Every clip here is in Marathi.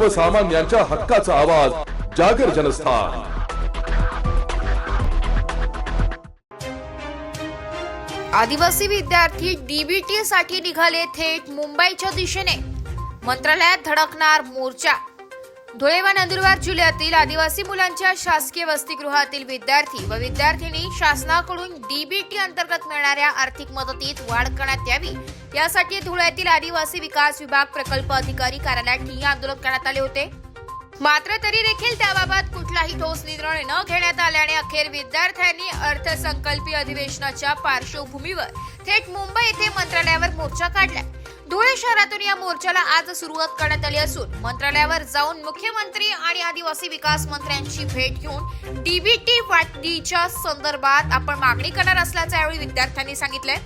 सर्वसामान्यांच्या हक्काचा आवाज जागर जनस्थान. आदिवासी विद्यार्थी डीबीटी साठी निघाले थेट मुंबईच्या दिशेने. मंत्रालयात धडकणार मोर्चा. धुळे व नंदुरबार जिल्ह्यातील आदिवासी मुलांच्या शासकीय वसतिगृहातील विद्यार्थी व विद्यार्थिनी शासनाकडून डीबीटी अंतर्गत मिळणाऱ्या आर्थिक मदतीत वाढ करण्यात यावी. यासाठी धुळ्यातील आदिवासी विकास विभाग प्रकल्प अधिकारी कार्यालयात ठिय्या आंदोलन करण्यात आले होते. मात्र तरी देखील त्याबाबत कुठलाही ठोस निर्णय न घेण्यात आल्याने अखेर विद्यार्थ्यांनी अर्थसंकल्पीय अधिवेशनाच्या पार्श्वभूमीवर थेट मुंबई येथे मंत्रालयावर मोर्चा काढला. धुळे शहरातून या मोर्चाला आज सुरुवात करण्यात आली असून मंत्रालयावर जाऊन मुख्यमंत्री आणि आदिवासी विकास मंत्र्यांची भेट घेऊन डीबीटी वाटणीच्या संदर्भात आपण मागणी करणार असल्याचं यावेळी विद्यार्थ्यांनी सांगितलंय.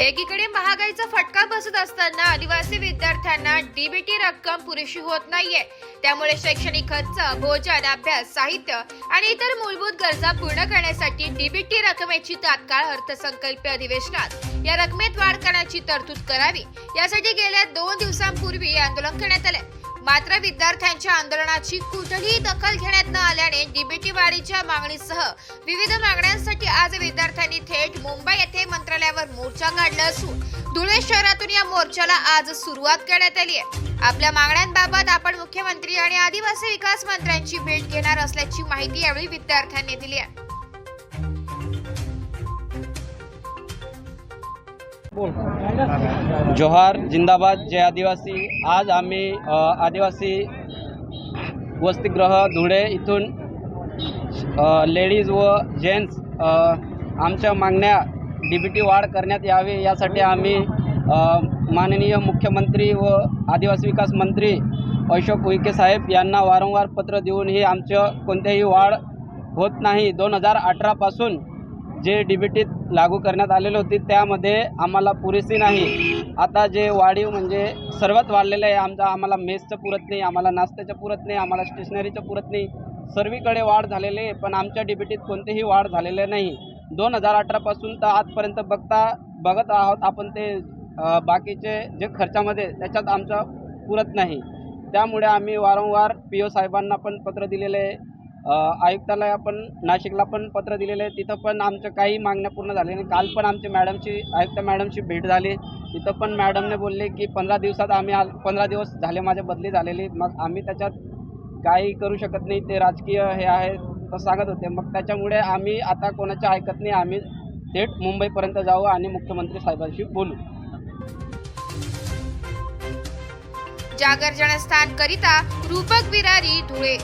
एकीकडे महागाईचा फटका बसत असताना आदिवासी विद्यार्थ्यांना डीबीटी रक्कम पुरेशी होत नाहीये. त्यामुळे शैक्षणिक खर्च भोजन अभ्यास साहित्य आणि इतर मूलभूत गरजा पूर्ण करण्यासाठी डीबीटी रकमेची तात्काळ अर्थसंकल्पीय अधिवेशनात या रकमेत वाढ करण्याची तरतूद करावी. यासाठी गेल्या दोन दिवसांपूर्वी आंदोलन करण्यात आले मात्र विद्यार्थ्यांच्या आंदोलनाची कुठलीही दखल घेण्यात न आल्याने डीबीटी वाढीच्या मागणीसह विविध मागण्यांसाठी आज विद्यार्थ्यांनी थेट मुंबई येथे मंत्रालयावर मोर्चा काढला असून धुळे शहरातून या मोर्चाला आज सुरुवात करण्यात आली आहे. आपल्या मागण्यांबाबत आपण मुख्यमंत्री आणि आदिवासी विकास मंत्र्यांची भेट घेणार असल्याची माहिती यावेळी विद्यार्थ्यांनी दिली आहे. जोहार जिंदाबाद जय आदिवासी. आज आम्ही आदिवासी वसतिगृह धुळे इथून लेडीज व जेंट्स आमच्या मागण्या डी बी टी वाढ करण्यात यावी यासाठी आम्ही माननीय मुख्यमंत्री व आदिवासी विकास मंत्री अशोक उईके साहेब यांना वारंवार पत्र देऊनही आमचं कोणत्याही वाढ होत नाही. दोन हजार अठरापासून जे डी बी टीत लागू करण्यात आलेले होते त्यामध्ये आम्हाला पुरेशी नाही. आता जे वाढीव म्हणजे सर्वात वाढलेलं आहे आमचा आम्हाला मेसचं पुरत नाही आम्हाला नाश्त्याचं पुरत नाही आम्हाला स्टेशनरीचं पुरत नाही. सर्वीकडे वाढ झालेली आहे पण आमच्या डी बी टीत कोणतीही वाढ झालेली नाही. दोन हजार अठरापासून तर आजपर्यंत बघता बघत आहोत आपण ते बाकीचे जे खर्चामध्ये त्याच्यात आमचं पुरत नाही. त्यामुळे आम्ही वारंवार पी ओ साहेबांना पण पत्र दिलेले आहे. आयुक्ताला आपण नाशिकला पण पत्र दिलेलं आहे. तिथं पण आमच्या काही मागण्या पूर्ण झाल्या नाही. काल पण आमची मॅडमची आयुक्त मॅडमची भेट झाली. तिथं पण मॅडमने बोलले की पंधरा दिवसात आम्ही आल पंधरा दिवस झाले माझ्या बदली झालेली. मग आम्ही त्याच्यात काही करू शकत नाही. ते राजकीय हे आहे तर सांगत होते. मग त्याच्यामुळे आम्ही आता कोणाच्या ऐकत नाही. आम्ही थेट मुंबईपर्यंत जाऊ आणि मुख्यमंत्री साहेबांशी बोलू. जागर जनस्थान करिता रूपक बिरारी धुळे